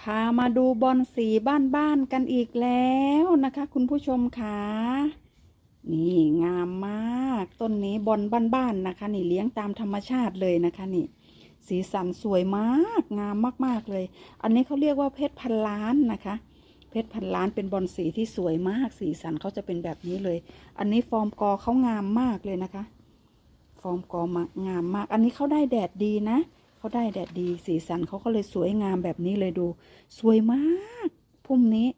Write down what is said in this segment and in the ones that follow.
พามาดูบอลสีบ้านๆกันอีกแล้วนะคะ คุณผู้ชมค่ะนี่งามมากต้นนี้บอลบ้านๆนะคะ นี่เลี้ยงตามธรรมชาติเลยนะคะนี่ สีสันสวยมากงามมากๆเลย อันนี้เขาเรียกว่าเพชรพันล้านนะคะ เพชรพันล้านเป็นบอลสีที่สวยมาก สีสันเขาจะเป็นแบบนี้เลย อันนี้ฟอร์มกอเขางามมากเลยนะคะ ฟอร์มกอมางามมาก อันนี้เขาได้แดดดีนะเขาได้แดดดีสีสันเขาก็เลยสวยงามแบบนี้เลยดู สวยมากพุ่มนี้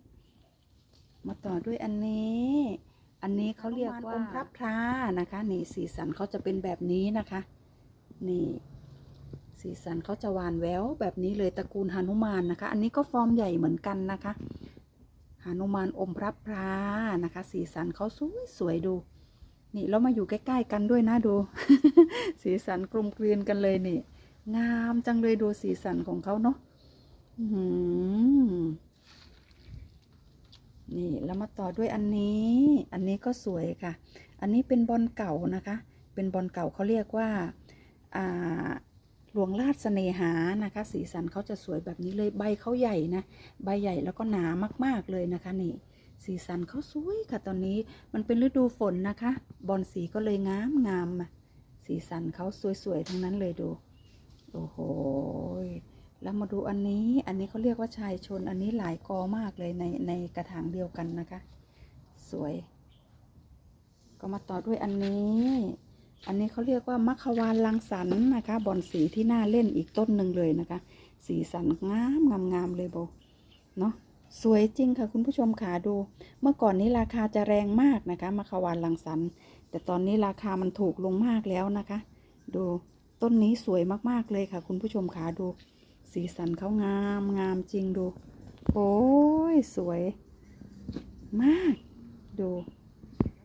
มาต่อด้วยอันนี้ อันนี้เขาเรียกว่าอมพระพรานะคะ นี่สีสันเขาจะเป็นแบบนี้นะคะ นี่สีสันเขาจะหวานแววแบบนี้เลยตระกูลหนุมานนะคะ อันนี้ก็ฟอร์มใหญ่เหมือนกันนะคะหนุมานอมพระพรานะคะ สีสันเขาสวยสวยดู นี่เรามาอยู่ใกล้ ๆ กันด้วยนะดู สีสันกลมกลืนกันเลยนี่ งามจังเลยดูสีสันของเขาเนาะนี่แล้วมาต่อด้วยอันนี้ อันนี้ก็สวยค่ะ อันนี้เป็นบอลเก่านะคะ เป็นบอลเก่าเขาเรียกว่าหลวงราชเสนหานะคะ สีสันเขาจะสวยแบบนี้เลยใบเขาใหญ่นะใบใหญ่แล้วก็หนามาก ๆเลยนะคะนี่สีสันเขาสวยค่ะตอนนี้มันเป็นฤดูฝนนะคะ บอลสีก็เลยงามงามสีสันเขาสวยๆทั้งนั้นเลยดู โอ้โห แล้วมาดูอันนี้ อันนี้เขาเรียกว่าชายชน อันนี้หลายกอมากเลยในในกระถางเดียวกันนะคะ สวย ก็มาต่อด้วยอันนี้ อันนี้เขาเรียกว่ามัควานลังสรรนะคะ บอนสีที่น่าเล่นอีกต้นหนึ่งเลยนะคะ สีสันงามงามงามเลยโบ เนาะสวยจริงค่ะคุณผู้ชมขาดู เมื่อก่อนนี้ราคาจะแรงมากนะคะมัควานลังสรรค์แต่ตอนนี้ราคามันถูกลงมากแล้วนะคะ ดู ต้นนี้สวยมากๆเลยค่ะ คุณผู้ชมขาดู สีสันเขางามงามจริงดู โอ้ยสวย มาก ดู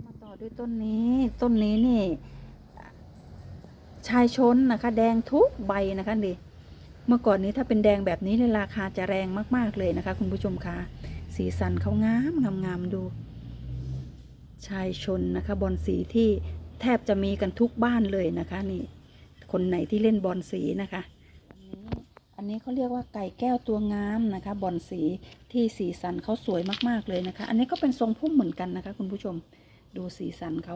มาต่อด้วยต้นนี้ ต้นนี้นี่ ชายชนนะคะ แดงทุกใบนะคะดิเมื่อก่อนนี้ถ้าเป็นแดงแบบนี้เนี่ยราคาจะแรงมากๆเลยนะคะ คุณผู้ชมคะสีสันเขางามงามงามดู ชายชนนะคะบอลสีที่แทบจะมีกันทุกบ้านเลยนะคะนี่ คนไหนที่เล่นบอลสีนะคะอันนี้เขาเรียกว่าไก่แก้วตัวงามนะคะ บอลสีที่สีสันเขาสวยมากๆเลยนะคะ อันนี้ก็เป็นทรงพุ่มเหมือนกันนะคะ คุณผู้ชมดูสีสันเขา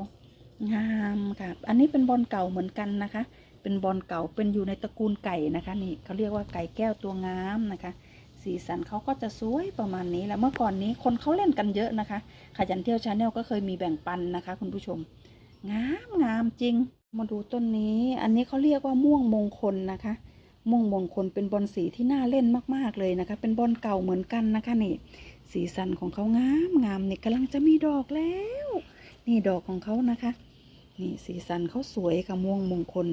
งามค่ะ อันนี้เป็นบอลเก่าเหมือนกันนะคะ เป็นบอลเก่าเป็นอยู่ในตระกูลไก่นะคะนี่เขาเรียกว่าไก่แก้วตัวงามนะคะ สีสันเขาก็จะสวยประมาณนี้แล้วเมื่อก่อนนี้คนเขาเล่นกันเยอะนะคะขยันเที่ยวชาแนลก็เคยมีแบ่งปันนะคะ คุณผู้ชม งามงามจริง มาดูต้นนี้ อันนี้เขาเรียกว่าม่วงมงคลนะคะ ม่วงมงคลเป็นบอลสีที่น่าเล่นมากๆเลยนะคะ เป็นบอลเก่าเหมือนกันนะคะนี่ สีสันของเขางามงามนี่กำลังจะมีดอกแล้ว นี่ดอกของเขานะคะ นี่สีสันเขาสวยค่ะม่วงมงคล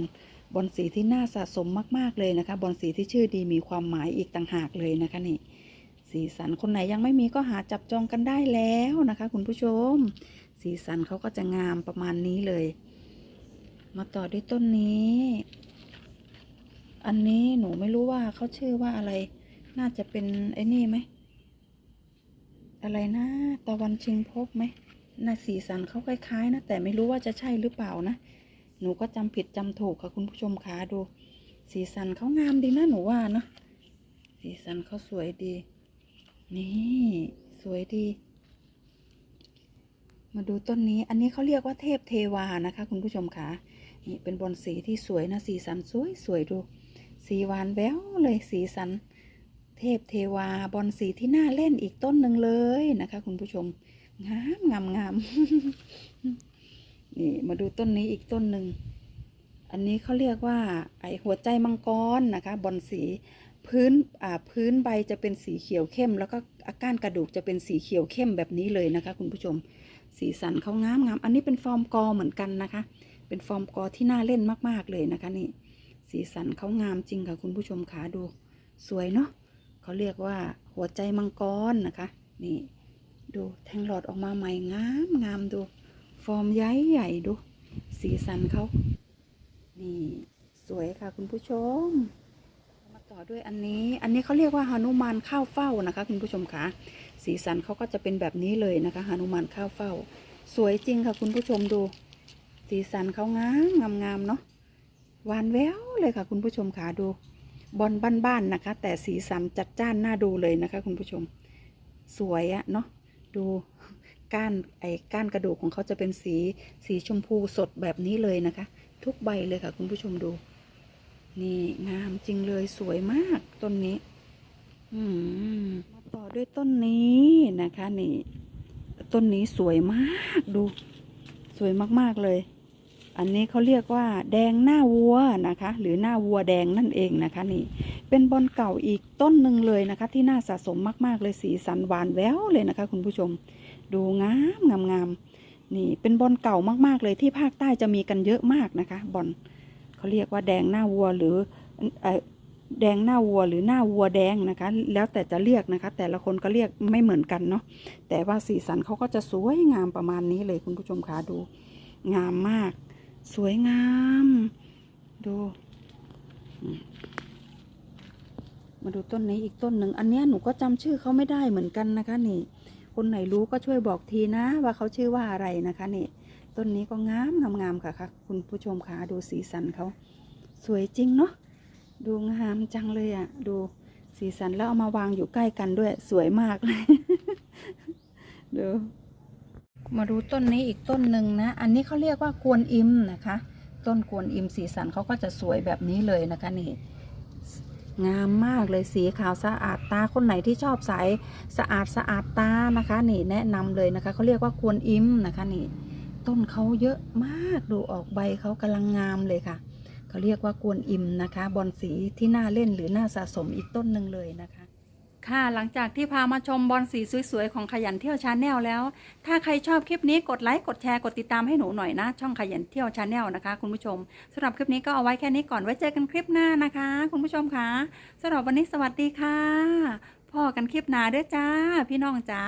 บอลสีที่น่าสะสมมากๆเลยนะคะ บอลสีที่ชื่อดีมีความหมายอีกต่างหากเลยนะคะนี่ สีสันคนไหนยังไม่มีก็หาจับจองกันได้แล้วนะคะ คุณผู้ชม สีสันเขาก็จะงามประมาณนี้เลย มาต่อด้วยต้นนี้ อันนี้หนูไม่รู้ว่าเขาชื่อว่าอะไร น่าจะเป็นไอ้นี่ไหม อะไรนะ ตะวันชิงพบไหมน่าสีสันเขาคล้ายๆนะ แต่ไม่รู้ว่าจะใช่หรือเปล่านะ หนูก็จำผิดจำถูกค่ะคุณผู้ชมคะดู สีสันเขางามดีนะหนูว่าเนาะ สีสันเขาสวยดี นี่สวยดี มาดูต้นนี้ อันนี้เขาเรียกว่าเทพเทวานะคะ คุณผู้ชมคะ นี่เป็นบอลสีที่สวยนะสีสันสวยสวยดู สีหวานแววเลยสีสัน เทพเทวาบอลสีที่น่าเล่นอีกต้นหนึ่งเลยนะคะ คุณผู้ชมงามงามงามนี่มาดูต้นนี้อีกต้นหนึ่งอันนี้เขาเรียกว่าไอหัวใจมังกรนะคะ บอลสีพื้นอ่าพื้นใบจะเป็นสีเขียวเข้ม แล้วก็อากานกระดูกจะเป็นสีเขียวเข้มแบบนี้เลยนะคะ คุณผู้ชม สีสันเขางามงามอันนี้เป็นฟอร์มกอเหมือนกันนะคะ เป็นฟอร์มกอที่น่าเล่นมาก ๆ เลยนะคะนี่ สีสันเขางามจริงค่ะคุณผู้ชมขาดู สวยเนาะเขาเรียกว่าหัวใจมังกรนะคะ นี่ ดูแทงหลอดออกมาใหม่งามงามดู ฟอร์มใหญ่ใหญ่ดู สีสันเขานี่ สวยค่ะคุณผู้ชม มาต่อด้วยอันนี้ อันนี้เขาเรียกว่าหนุมานข้าวเฝ้านะคะ คุณผู้ชมคะสีสันเขาก็จะเป็นแบบนี้เลยนะคะหนุมานข้าวเฝ้า สวยจริงค่ะคุณผู้ชมดู สีสันเขางามงามงามเนาะหวานแววเลยค่ะ คุณผู้ชมขาดู บอลบ้านๆนะคะ แต่สีสันจัดจ้านน่าดูเลยนะคะ คุณผู้ชม สวยอะเนาะดูก้านไอ้ก้านกระดูกของเขาจะเป็นสีสีชมพูสดแบบนี้เลยนะคะ ทุกใบเลยค่ะ คุณผู้ชมดู นี่งามจริงเลยสวยมากต้นนี้ อืมมาต่อด้วยต้นนี้นะคะ นี่ ต้นนี้สวยมากดู สวยมากๆเลย อันนี้เขาเรียกว่าแดงหน้าวัวนะคะ หรือหน้าวัวแดงนั่นเองนะคะนี่ เป็นบอลเก่าอีกต้นหนึ่งเลยนะคะ ที่น่าสะสมมากๆเลยสีสันหวานแววเลยนะคะ คุณผู้ชม ดูงามงามงามนี่เป็นบอลเก่ามากๆเลยที่ภาคใต้จะมีกันเยอะมากนะคะบอลเขาเรียกว่าแดงหน้าวัวหรือเออแดงหน้าวัวหรือหน้าวัวแดงนะคะ แล้วแต่จะเรียกนะคะ แต่ละคนก็เรียกไม่เหมือนกันเนาะแต่ว่าสีสันเขาก็จะสวยงามประมาณนี้เลยคุณผู้ชมคะดู งามมาก สวยงาม ดู มาดูต้นนี้อีกต้นหนึ่ง อันนี้หนูก็จำชื่อเขาไม่ได้เหมือนกันนะคะนี่ คนไหนรู้ก็ช่วยบอกทีนะ ว่าเขาชื่อว่าอะไรนะคะนี่ ต้นนี้ก็งามงามงามค่ะค่ะ คุณผู้ชมคะดูสีสันเขา สวยจริงเนาะ ดูงามจังเลยอะ่ะ ดูสีสันแล้วเอามาวางอยู่ใกล้กันด้วย สวยมากเลย ดู มาดูต้นนี้อีกต้นหนึ่งนะ อันนี้เขาเรียกว่ากวนอิมนะคะ ต้นกวนอิมสีสันเขาก็จะสวยแบบนี้เลยนะคะนี่ งามมากเลยสีขาวสะอาดตาคนไหนที่ชอบสายสะอาดสะอาดตานะคะ นี่แนะนำเลยนะคะเขาเรียกว่ากวนอิมนะคะนี่ ต้นเขาเยอะมากดูออกใบเขากำลังงามเลยค่ะเขาเรียกว่ากวนอิมนะคะ บอลสีที่น่าเล่นหรือน่าสะสมอีกต้นหนึ่งเลยนะคะ ค่ะ หลังจากที่พามาชมบอลสีสวยๆ ของขยันเที่ยวชาแนลแล้ว ถ้าใครชอบคลิปนี้กดไลค์ กดแชร์ กดติดตามให้หนูหน่อยนะ ช่องขยันเที่ยวชาแนลนะคะ คุณผู้ชมสำหรับคลิปนี้ก็เอาไว้แค่นี้ก่อนไว้เจอกันคลิปหน้านะคะ คุณผู้ชมคะสำหรับวันนี้สวัสดีค่ะพ่อกันคลิปหน้าเด้อจ้า พี่น้องจ้า